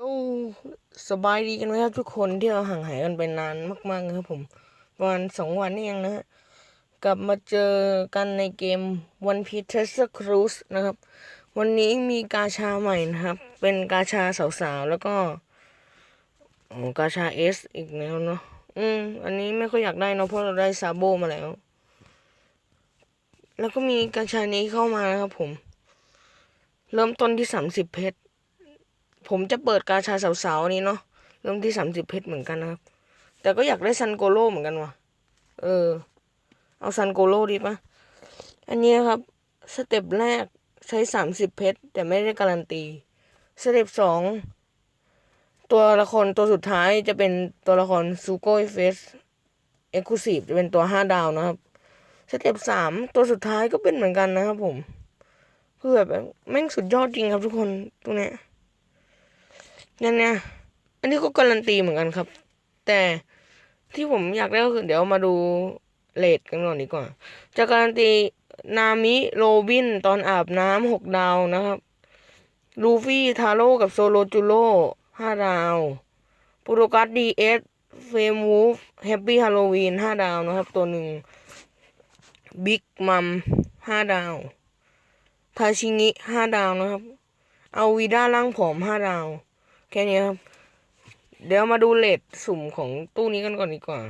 โอ้สบายดีกันไหมครับทุกคนที่เราห่างหายกันไปนานมากๆนะครับผมประมาณสองวันนี่เองนะฮะกลับมาเจอกันในเกม One Piece Treasure Cruise นะครับ วันนี้มีกาชาใหม่นะครับ เป็นกาชาสาวๆ แล้วก็อ๋อกาชาเอสอีกแล้วเนาะอืม อันนี้ไม่ค่อยอยากได้เนาะเพราะเราได้ซาโบมาแล้ว แล้วก็มีกาชานี้เข้ามานะครับผม เริ่มต้นที่สามสิบเพชร ผมจะเปิดกาชาสาวๆนี้เนาะเริ่มที่สามสิบเพชรเหมือนกันนะครับ แต่ก็อยากได้ซันโกโลเหมือนกันว่ะ เออ เอาซันโกโลดีปะอันนี้ครับ สเต็ปแรกใช้สามสิบเพชรแต่ไม่ได้การันตี สเต็ปสองตัวละครตัวสุดท้ายจะเป็นตัวละครซูโกยเฟสเอ็กซ์คลูซีฟจะเป็นตัวห้าดาวนะครับ สเต็ปสามตัวสุดท้ายก็เป็นเหมือนกันนะครับผมคือแบบแม่งสุดยอดจริงครับทุกคนตัวเนี้ย นั่นเนี่ยอันนี้ก็การันตีเหมือนกันครับ แต่ที่ผมอยากได้ก็คือเดี๋ยวมาดูเลทกันก่อนดีกว่าจะการันตีนามิโรบินตอนอาบน้ำหกดาวนะครับลูฟี่ทาโร่กับโซโลจูโร่ห้าดาวปูโรกัสดีเอสเฟมวูฟแฮปปี้ฮาโลวีนห้าดาวนะครับ ตัวหนึ่งบิ๊กมัมห้าดาว ทาชิงิห้าดาวนะครับ เอาวีด้าล่างผอมห้าดาว แค่นี้ครับ เดี๋ยวมาดูเลทสุ่มของตู้นี้กันก่อนดีกว่า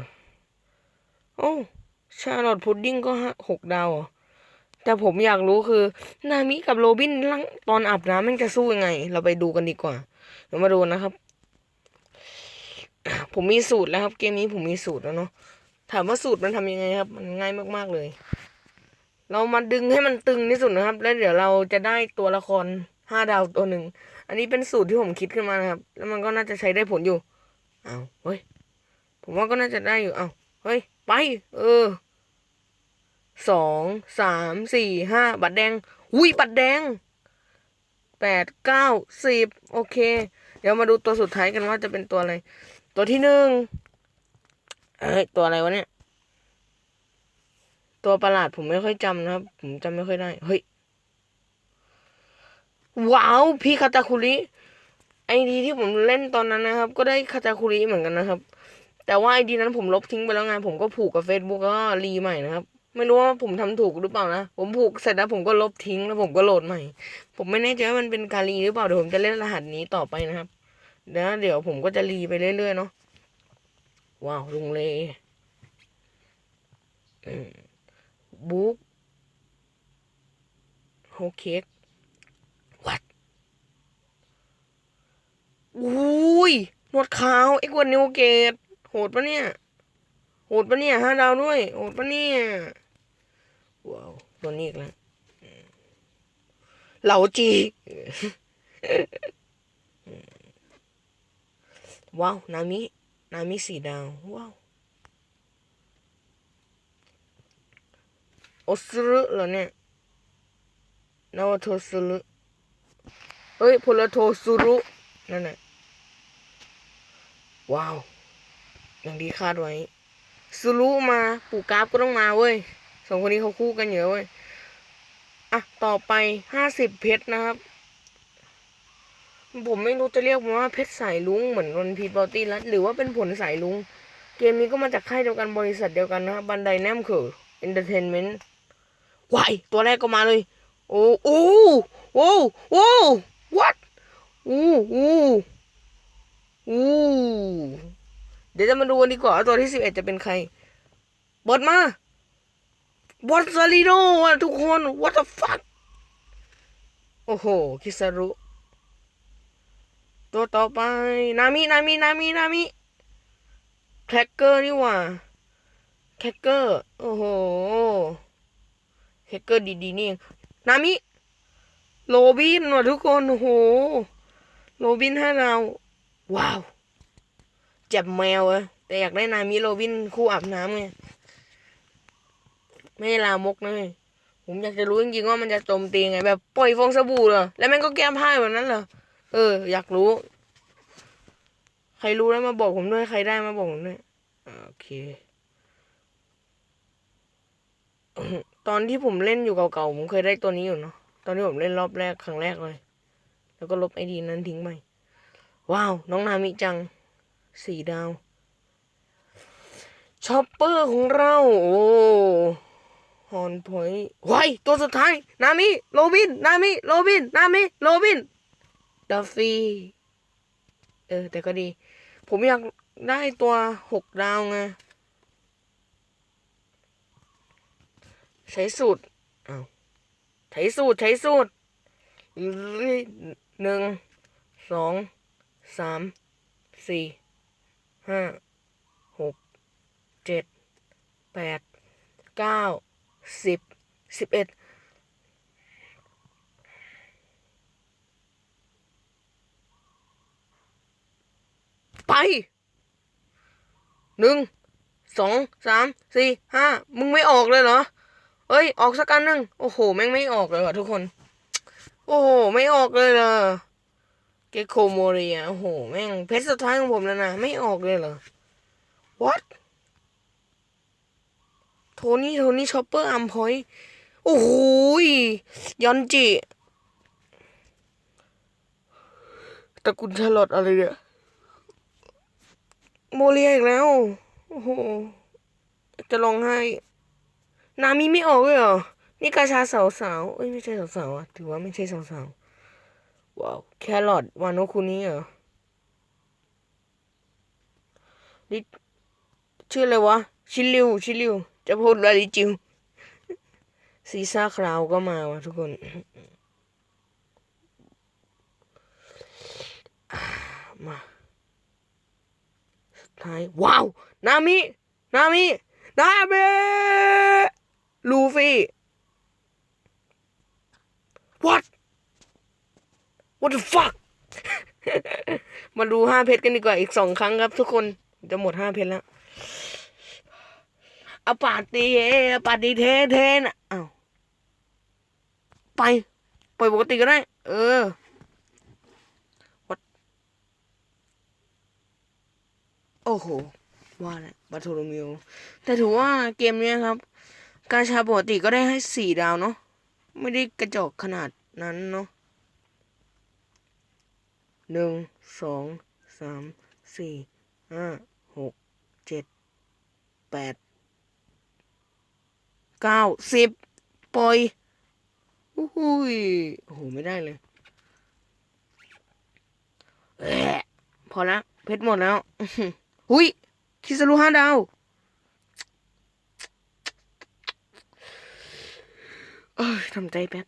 โอ้ชาลอตพุดดิ้งก็หกดาวแต่ผมอยากรู้คือ นามิกับโรบินลังตอนอาบน้ำมันจะสู้ยังไง เราไปดูกันดีกว่า เดี๋ยวมาดูนะครับ ผมมีสูตรแล้วครับ เกมนี้ผมมีสูตรแล้วเนาะถามว่าสูตรมันทำยังไงครับ มันง่ายมากๆเลย เรามาดึงให้มันตึงที่สุดนะครับ แล้วเดี๋ยวเราจะได้ตัวละครห้าดาวตัวหนึ่ง อันนี้เป็นสูตรที่ผมคิดขึ้นมานะครับ แล้วมันก็น่าจะใช้ได้ผลอยู่เอ้าเฮ้ย ผมว่าก็น่าจะได้อยู่เอ้าเฮ้ย ไป เออ สอง สาม สี่ ห้า บัตรแดง อุ้ย บัตรแดง แปด เก้า สิบ โอเค เดี๋ยวมาดูตัวสุดท้ายกันว่าจะเป็นตัวอะไร ตัวที่หนึ่งเอ้ย ตัวอะไรวะเนี่ย ตัวประหลาดผมไม่ค่อยจำนะครับ ผมจำไม่ค่อยได้ เฮ้ย ว้าวพี่คาตาคุริไอดีที่ผมเล่นตอนนั้นนะครับ ก็ได้คาตาคุริเหมือนกันนะครับ แต่ว่าไอดีนั้นผมลบทิ้งไปแล้วไงผมก็ผูกกับ Facebook แล้วก็รีใหม่นะครับ ไม่รู้ว่าผมทำถูกหรือเปล่านะ ผมผูกเสร็จแล้วผมก็ลบทิ้งแล้วผมก็โหลดใหม่ ผมไม่แน่ใจว่ามันเป็นการรีหรือเปล่าเดี๋ยวผมจะเล่นรหัสนี้ต่อไปนะครับเดี๋ยวเดี๋ยวผมก็จะรีไปเรื่อยๆเนาะว้าวลุงเลบุ๊กโฮเค้ก วัด อุ้ยหนวดขาวไอ้กวนนิวเกตโหดปะเนี่ย โหดปะเนี่ยห้าดาวด้วย โหดปะเนี่ย ว้าวตัวนี้อีกแล้วเหลาจี ว้าว นามิ นามิสี่ดาว ว้าว โอซุรุเหรอเนี่ยนาวโทซุรุเฮ้ยพลโทซุรุนั่นแหละ ว้าว อย่างที่คาดไว้ซุรุมาปู่กราฟก็ต้องมาเว้ยสองคนนี้เขาคู่กันเยอะเว้ยอะต่อไปห้าสิบเพชรนะครับ ผมไม่รู้จะเรียกมันว่าเพชรสายลุงเหมือนวันพีบอตี้รัดหรือว่าเป็นผลสายลุง เกมนี้ก็มาจากค่ายเดียวกันบริษัทเดียวกันนะครับบันไดแนมคือเอนเตอร์เทนเมนต์วายตัวแรกก็มาเลย โอ้โอ้โอ้โอ้ what อู้อู้ อู้เดี๋ยวจะมาดูกันดีกว่าตัวที่สิบเอ็ดจะเป็นใครเปิดมาวัตซาริโนว่ะทุกคน what the fuck โอ้โห คิซารุ ตัวต่อไป นามิ นามิ นามิ นามิ แครกเกอร์นี่หว่า แครกเกอร์ โอ้โห แครกเกอร์ดีๆนี่ นามิ โรบินว่ะทุกคน โอ้โห โรบินให้เราว ว้าวเจ็บแมวอะแต่อยากได้นามิโรบินคู่อาบน้ำไงไม่ลามกนะเลยผมอยากจะรู้จริงๆว่ามันจะโจมตีไง แบบปล่อยฟองสบู่เหรอแล้วมันก็แก้ผ้าแบบนั้นเหรอเออ อยากรู้ ใครรู้แล้วมาบอกผมด้วยใครได้มาบอกผมด้วยโอเค ตอนที่ผมเล่นอยู่เก่าๆผมเคยได้ตัวนี้อยู่เนาะตอนที่ผมเล่นรอบแรกครั้งแรกเลย แล้วก็ลบไอดีนั้นทิ้งไป ว้าว น้องนามิจังสี่ดาวชอปเปอร์ของเรา โอ้ฮอนพอยต์ไว้ตัวสุดท้าย นามิ โรบิน นามิ โรบิน นามิ โรบิน ดัฟฟี่ เออ แต่ก็ดี ผมอยากได้ตัวหกดาวไง ใช้สูตรอ้าวใช้สูตร ใช้สูตรหนึ่ง สอง สามสี่ห้าหกเจ็ดแปดเก้าสิบสิบเอ็ดไปหนึ่งสองสามสี่ห้ามึงไม่ออกเลยเหรอ เอ้ย ออกสักกันหนึ่งโอ้โห แม่งไม่ออกเลยว่ะทุกคน โอ้โห ไม่ออกเลยเหรอ เกโคโมเรียโอ้โห แม่ง เพชรสุดท้ายของผมแล้วนะ ไม่ออกเลยเหรอ what โทนี่ โทนี่ ชอปเปอร์ อัมพอย โอ้โหยอนจิ ตระกุลชลอตอะไรเนี่ย โมเรียอีกแล้ว โอ้โห จะร้องไห้ นามีไม่ออกเลยเหรอ นี่กาชาสาวสาวเอ้ย ไม่ใช่สาวสาวอะถือว่าไม่ใช่สาวสาว ว้าวแครอทวานโนคุนี่เหรอลิชื่ออะไรวะ ชิลิว ชิลิว จะพูดว่าลิจิว ซีซ่าคราวก็มาวะทุกคน มาสุดท้าย ว้าว นามิ นามิ นามิลูฟี่ what what the fuck มาดูห้าเพชรกันดีกว่าอีกสองครั้งครับ ทุกคนจะหมดห้าเพชรแล้วอาปาตีเออาปาตีเทเทนะอ้าวไปปล่อยปกติก็ได้ เออ what โอ้โห ว่าแหละบาโทโลมิวแต่ถือว่าเกมนี้ครับ กาชาปกติก็ได้ให้สี่ดาวเนาะไม่ได้กระจอกขนาดนั้นเนาะ หนึ่งสองสามสี่ห้าหกเจ็ดแปดเก้าสิบปล่อยโอ้โหยโอ้โหไม่ได้เลยแอะพอแล้วเพชรหมดแล้วอื้อหือหุยคิสรุห้าดาวเอ้ยทำใจแป๊บ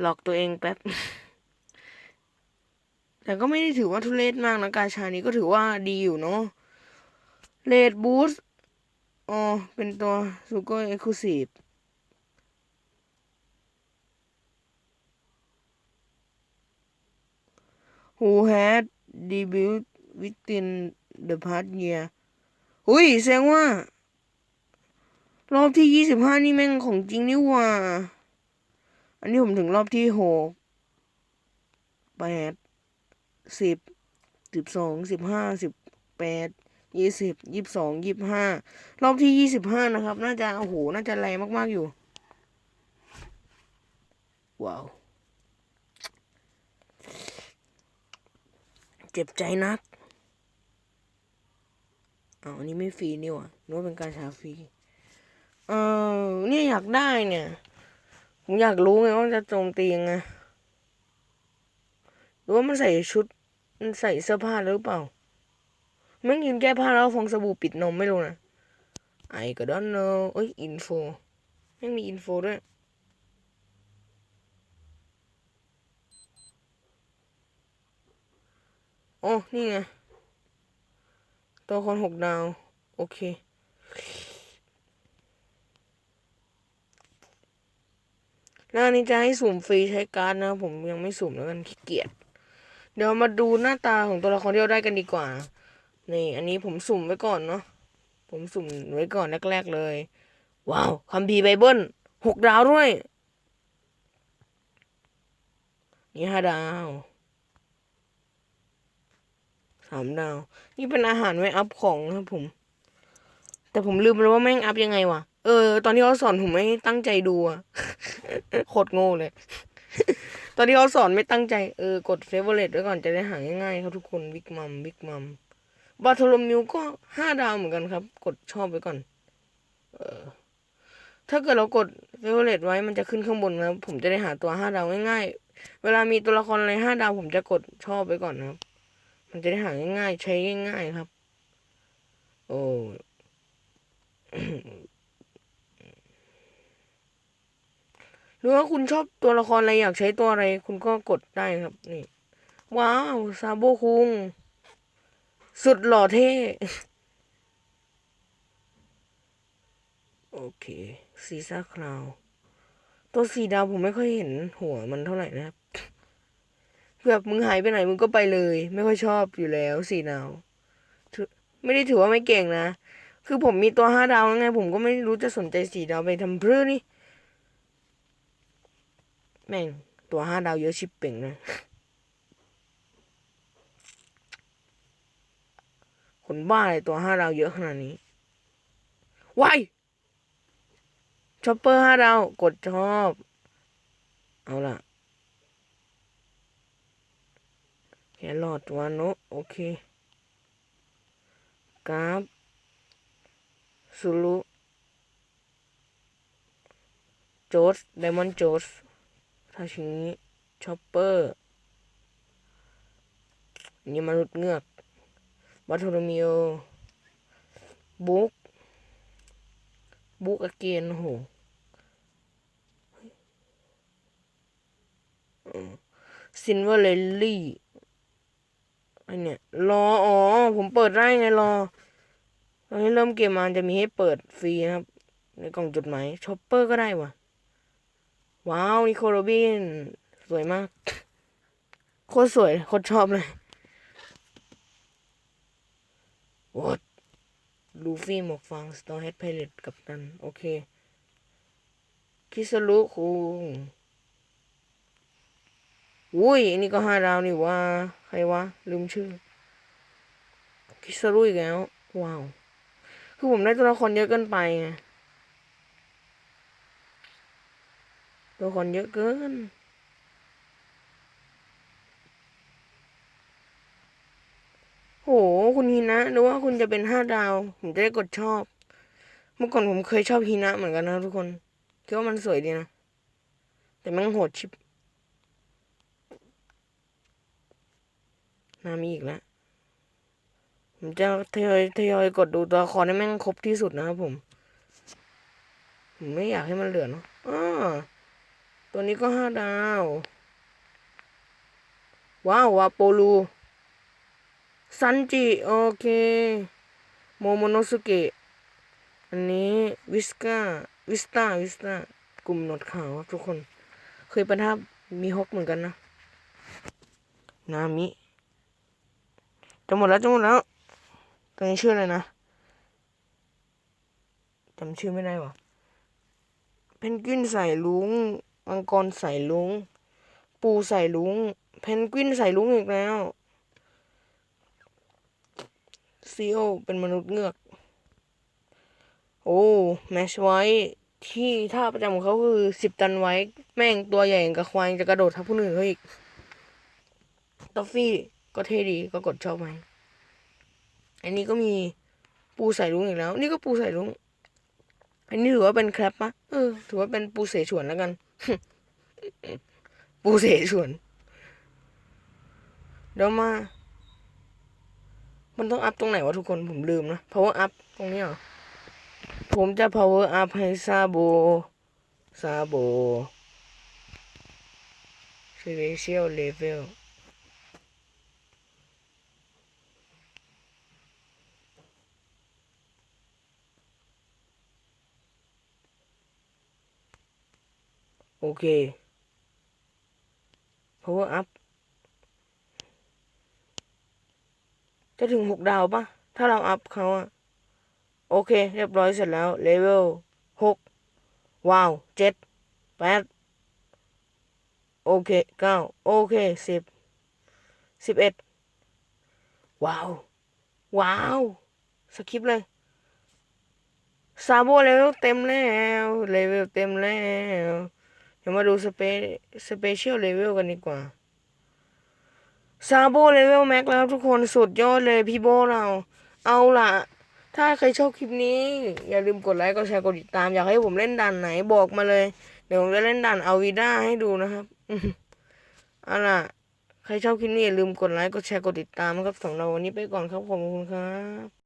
หลอกตัวเองแป๊บ แต่ก็ไม่ได้ถือว่าทุเรศมากนะกาชานี้ก็ถือว่าดีอยู่เนาะเลดบูสอ๋อ เป็นตัวซูเปอร์เอ็กซ์คลูซีฟฮูแฮดดีบิวต์วิตินเดอะพาร์ทเยียอุ้ยแสดงว่า รอบที่ยี่สิบห้านี่แม่งของจริงนี่ว่า อันนี้ผมถึงรอบที่หกแปด สิบสิบสองสิบห้าสิบแปดยี่สิบยี่สิบสองยี่สิบห้ารอบที่ยี่สิบห้านะครับ น่าจะโอ้โหน่าจะแรงมากๆอยู่ ว้าว เจ็บใจนักอ๋ออันนี้ไม่ฟรีนี่หว่านึกว่าเป็นการชาฟรีเออเนี่ยอยากได้เนี่ย ผมอยากรู้ไงว่าจะโจมตียังไงหรือว่ามันใส่ชุด มันใส่เสื้อผ้าหรือเปล่ามันยืนแก้ผ้าแล้วฟองสบู่ปิดนมไม่รู้นะไอ้ก็ดอนโนอเอ้ยอินโฟไม่มีอินโฟด้วยโอ้นี่ไง ตัวคนหกดาว โอเค แล้วอันนี้จะให้สุ่มฟรีใช้การ์ดนะ ผมยังไม่สุ่มแล้วกันขี้เกียจ เดี๋ยวมาดูหน้าตาของตัวละครที่เราได้กันดีกว่า นี่ อันนี้ผมสุ่มไว้ก่อนเนาะ ผมสุ่มไว้ก่อนแรกๆเลย ว้าวคัมภีร์ไบเบิลหกดาวด้วย นี่ห้าดาวสามดาว นี่เป็นอาหารไว้อัพของนะครับผม แต่ผมลืมไปแล้วว่าแม่งอัพยังไงวะ เออ ตอนที่เขาสอนผมไม่ตั้งใจดูอะโคตรโง่เลย ตอนที่เขาสอนไม่ตั้งใจ เออ กดเฟเวอร์เรตไว้ก่อนจะได้หาง่ายๆครับทุกคนวิกมัมวิกมัมบาโทโลมิวก็ห้าดาวเหมือนกันครับ กดชอบไว้ก่อน เออ ถ้าเกิดเรากดเฟเวอร์เรตไว้มันจะขึ้นข้างบนนะผมจะได้หาตัวห้าดาวง่ายๆ เวลามีตัวละครอะไรห้าดาว ผมจะกดชอบไว้ก่อนนะครับ มันจะได้หาง่ายๆ ใช้ง่ายๆครับ โอ้ รือว่าคุณชอบตัวละครอะไรอยากใช้ตัวอะไร คุณก็กดได้ครับ นี่ ว้าวซาโบคุง สุดหล่อเท่ โอเค ซีซ่าคลาว ตัวสีดาวผมไม่ค่อยเห็นหัวมันเท่าไหร่นะครับแบบมึงหายไปไหนมึงก็ไปเลย ไม่ค่อยชอบอยู่แล้วสีดาวไม่ได้ถือว่าไม่เก่งนะ คือผมมีตัวห้าดาวแล้วไง ผมก็ไม่รู้จะสนใจสีดาวไปทำเพื่อนี่ แม่ง ตัวห้าดาวเยอะชิบเป่งนะคนบ้าอะไรตัวห้าดาวเยอะขนาดนี้วายชอปเปอร์ห้าดาว กดชอบ เอาล่ะแครอทวานโนะโอเคกราฟซูรุโจสไดมอนด์โจสาชิงิชอปเปอร์นี่มนุษย์เงือกบัตโทรมิโอบุ๊กบุ๊กอเกนโอ้โหซินเวอร์เลลลี่อันเนี้ยรอ อ๋อ ผมเปิดได้ไงรอ ตอนนี้เริ่มเกมมาจะมีให้เปิดฟรีนะครับ ในกล่องจดหมายชอปเปอร์ก็ได้ว่ะ ว้าวนิโคลโรบิน สวยมาก โคตรสวย โคตรชอบเลย What ลูฟี่หมวกฟางสตอร์เฮดไพเรตกับตัน โอเค คิสรุคุงอุ้ยอันนี้ก็ห้าดาวนี่ว่า ใครวะ ลืมชื่อ คิสรุอีกแล้ว ว้าว คือผมได้ตัวละครเยอะเกินไปไง ตัวครเยอะเกิน โห คุณฮีนะหรือว่าคุณจะเป็นห้าดาว ผมจะได้กดชอบ เมื่อก่อนผมเคยชอบฮีนะเหมือนกันนะทุกคน คิดว่ามันสวยดีนะ แต่มันโหดชิบนามีอีกแล้วผมจะทยอยทยอยกดดูตัวละครให้แม่งครบที่สุดนะครับผม ผมไม่อยากให้มันเหลือเนาะอ้า ตัวนี้ก็ห้าดาว ว้าววาโปลูซันจิโอเค โมโมโนสุเกะ อันนี้วิสกาวิสตาวิสตากลุ่มหนวดขาวครับทุกคน เคยประทับมีฮกเหมือนกันนะ นามิจะหมดแล้วจะหมดแล้ว ตัวนี้ชื่ออะไรนะจำชื่อไม่ได้วะเพนกวินใส่ลุง มังกรใส่ลุง ปูใส่ลุง เพนกวินใส่ลุงอีกแล้วซีโอเป็นมนุษย์เงือก โอ้แมชไว้ที่ท่าประจำของเขาคือสิบตันไว้ แม่งตัวใหญ่กับควายจะกระโดดทับผู้อื่นเขาอีกตอฟฟี่ก็เท่ดีก็กดชอบไหม อันนี้ก็มีปูใส่ลุงอีกแล้ว นี่ก็ปูใส่ลุง อันนี้ถือว่าเป็นแครปปะเออ ถือว่าเป็นปูเสฉวนแล้วกัน ปูเสฉวนเดี๋ยวมา มันต้องอัพตรงไหนวะทุกคนผมลืมนะ power up ตรงนี้เหรอ ผมจะ power up ให้ซาโบ ซาโบ special level โอเค power up จะถึงหกดาวปะถ้าเราอัพเขาอะโอเค เรียบร้อยเสร็จแล้วเลเวลหกว้าวเจ็ดแปดโอเคเก้าโอเคสิบสิบเอ็ดว้าว ว้าว สคริปเลย ซาโบเลเวลเต็มแล้ว เลเวลเต็มแล้ว ดี๋ยวมาดูสเปสเปเชียลเลเวลกันดีกว่าซาโบเลเวลแม็กแล้วทุกคนสุดยอดเลยพี่โบเรา เอาล่ะ ถ้าใครชอบคลิปนี้ อย่าลืมกดไลค์กดแชร์กดติดตาม อยากให้ผมเล่นด่านไหนบอกมาเลย เดี๋ยวผมจะเล่นด่านอาวีด้าให้ดูนะครับเอาล่ะ ใครชอบคลิปนี้อย่าลืมกดไลค์กดแชร์กดติดตามครับสำหรับวันนี้ไปก่อนครับขอบคุณครับ